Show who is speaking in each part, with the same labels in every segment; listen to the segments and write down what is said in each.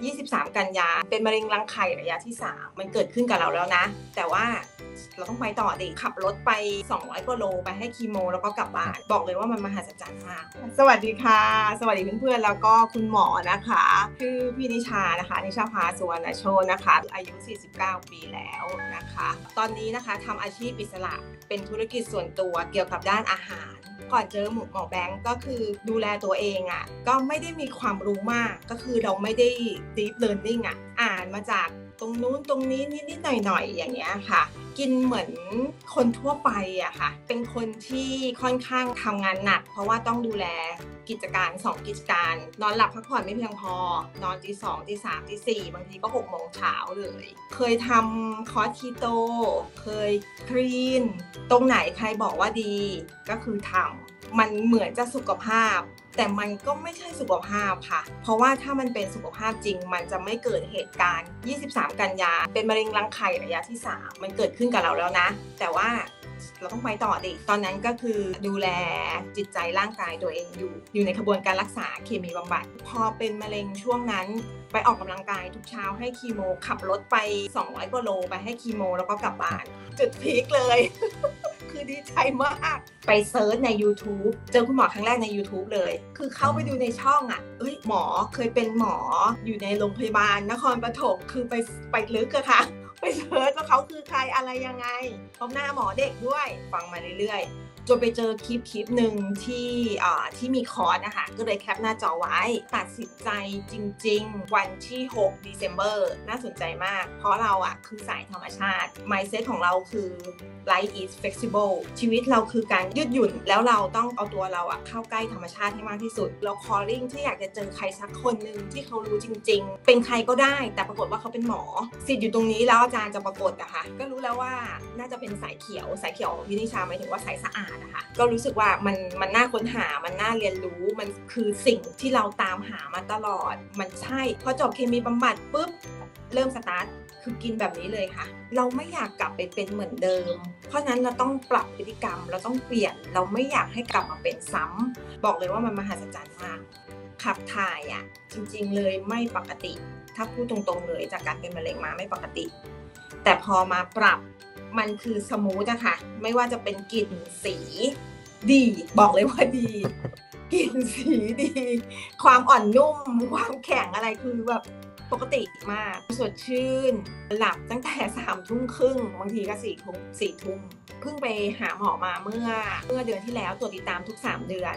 Speaker 1: Если 23 กันยา เป็นมะเร็งรังไข่ระยะที่ 3 มันเกิดขึ้นกับเราแล้วนะ แต่ว่าเราต้องไปต่อดิขับรถไป 200กว่าโลไปให้คีโม แล้วก็กลับบ้านบอกเลยว่ามันมหัศจรรย์มาก สวัสดีค่ะ สวัสดีเพื่อนๆแล้วก็คุณหมอนะคะชื่อพี่นิชานะคะ นิชาภาสุวรรณโชนะคะ อายุ 49 ปีแล้วนะคะ ตอนนี้นะคะทำอาชีพอิสระเป็นธุรกิจส่วนตัวเกี่ยวกับด้านอาหารก่อนเจอหมหมอแบงก์ก็คือดูแลตัวเองอะ่ะก็ไม่ได้มีความรู้มากก็คือเราไม่ได้ deep learning อะ่ะอ่านมาจากตรงนู้นตรงนี้นิดๆหน่อยๆอย่างเงี้ยค่ะ กินเหมือนคนทั่วไปอะค่ะ เป็นคนที่ค่อนข้างทำงานหนัก เพราะว่าต้องดูแลกิจการ 2 กิจการ นอนหลับพักผ่อนไม่เพียงพอ นอนตีสองตีสามตีสี่บางทีก็6โมงเช้าเลย เคยทำคอร์สคีโต เคยคลีน ตรงไหนใครบอกว่าดีก็คือทำมันเหมือนจะสุขภาพ แต่มันก็ไม่ใช่สุขภาพค่ะ เพราะว่าถ้ามันเป็นสุขภาพจริง มันจะไม่เกิดเหตุการณ์ 23 กันยา เป็นมะเร็งรังไข่ระยะที่ 3 มันเกิดขึ้นกับเราแล้วนะ แต่ว่าเราต้องไปต่อดิ ตอนนั้นก็คือดูแลจิตใจร่างกายตัวเองอยู่ อยู่ในกระบวนการรักษาเคมีบำบัด พอเป็นมะเร็งช่วงนั้น ไปออกกำลังกายทุกเช้าให้คีโม ขับรถไป 200กว่าโลไปให้คีโม แล้วก็กลับบ้าน จุดพีคเลย ดีใจมาก ไปเซิร์ชใน YouTube เจอคุณหมอครั้งแรกใน YouTube เลย คือเข้าไปดูในช่องอะ เอ้ยหมอเคยเป็นหมออยู่ในโรงพยาบาลนครปฐมคือไปไปลึกอะค่ะ ไปเซิร์ชว่าเขาคือใครอะไรยังไงพร้อมหน้าหมอเด็กด้วย ฟังมาเรื่อยๆ จนไปเจอคลิปคลิปหนึ่งที่ที่มีคอร์สนะคะก็เลยแคปหน้าจอไว้ ตัดสินใจจริง ๆ วันที่6 December น่าสนใจมาก เพราะเราอะคือสายธรรมชาติ mindset ของเราคือ life is flexible ชีวิตเราคือการยืดหยุ่น แล้วเราต้องเอาตัวเราอะเข้าใกล้ธรรมชาติให้มากที่สุด เรา calling ที่อยากจะเจอใครสักคนหนึ่งที่เขารู้จริง ๆ เป็นใครก็ได้ แต่ปรากฏว่าเขาเป็นหมอ สิทธิ์อยู่ตรงนี้แล้วอาจารย์จะปรากฏอะคะก็รู้แล้วว่าน่าจะเป็นสายเขียวสายเขียวของพี่นิชาหมายถึงว่าสายสะอาดนะคะก็รู้สึกว่ามันมันน่าค้นหามันน่าเรียนรู้มันคือสิ่งที่เราตามหามาตลอด มันใช่พอจบเคมีบำบัดปุ๊บเริ่มสตาร์ทคือกินแบบนี้เลยค่ะ เราไม่อยากกลับไปเป็นเหมือนเดิม เพราะฉะนั้นเราต้องปรับพฤติกรรม เราต้องเปลี่ยน เราไม่อยากให้กลับมาเป็นซ้ำบอกเลยว่ามันมหัศจรรย์มาก ขับถ่ายอะจริงๆเลยไม่ปกติ ถ้าพูดตรงๆเลยจากการเป็นมะเร็งมาไม่ปกติ แต่พอมาปรับ มันคือสมูทอะค่ะ ไม่ว่าจะเป็นกลิ่นสี ดี บอกเลยว่าดี กลิ่นสีดี ความอ่อนนุ่ม ความแข็งอะไรคือแบบปกติมาก สดชื่น หลับตั้งแต่สามทุ่มครึ่ง บางทีก็สี่ทุ่มสี่ทุ่มเพิ่งไปหาหมอมาเมื่อเมื่อเดือนที่แล้วตรวจติดตามทุก 3 เดือน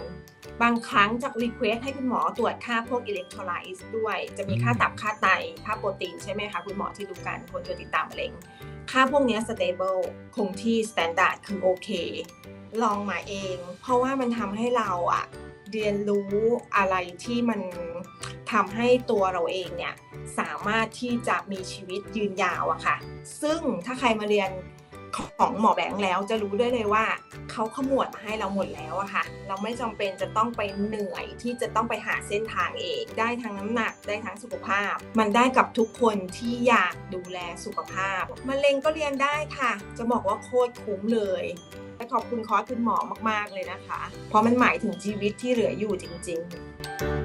Speaker 1: บางครั้งจะรีเควสให้คุณหมอตรวจค่าพวกอิเล็กโทรไลซ์ด้วย จะมีค่าตับค่าไต ค่าโปรตีนใช่ไหมคะ คุณหมอที่ดูกันคนตรวจติดตามมะเร็ง ค่าพวกนี้ย stable คงที่ standard คือโอเค ลองมาเอง เพราะว่ามันทำให้เราอะ เรียนรู้อะไรที่มันทำให้ตัวเราเองเนี่ยสามารถที่จะมีชีวิตยืนยาวอะค่ะ ซึ่งถ้าใครมาเรียนของหมอแบงค์แล้วจะรู้ได้เลยว่าเขาขมวดมาให้เราหมดแล้วอะค่ะ เราไม่จำเป็นจะต้องไปเหนื่อยที่จะต้องไปหาเส้นทางเอง ได้ทั้งน้ำหนักได้ทั้งสุขภาพ มันได้กับทุกคนที่อยากดูแลสุขภาพมะเร็งก็เรียนได้ค่ะ จะบอกว่าโคตรคุ้มเลย และขอบคุณคอร์สคุณหมอมากๆเลยนะคะ เพราะมันหมายถึงชีวิตที่เหลืออยู่จริง ๆ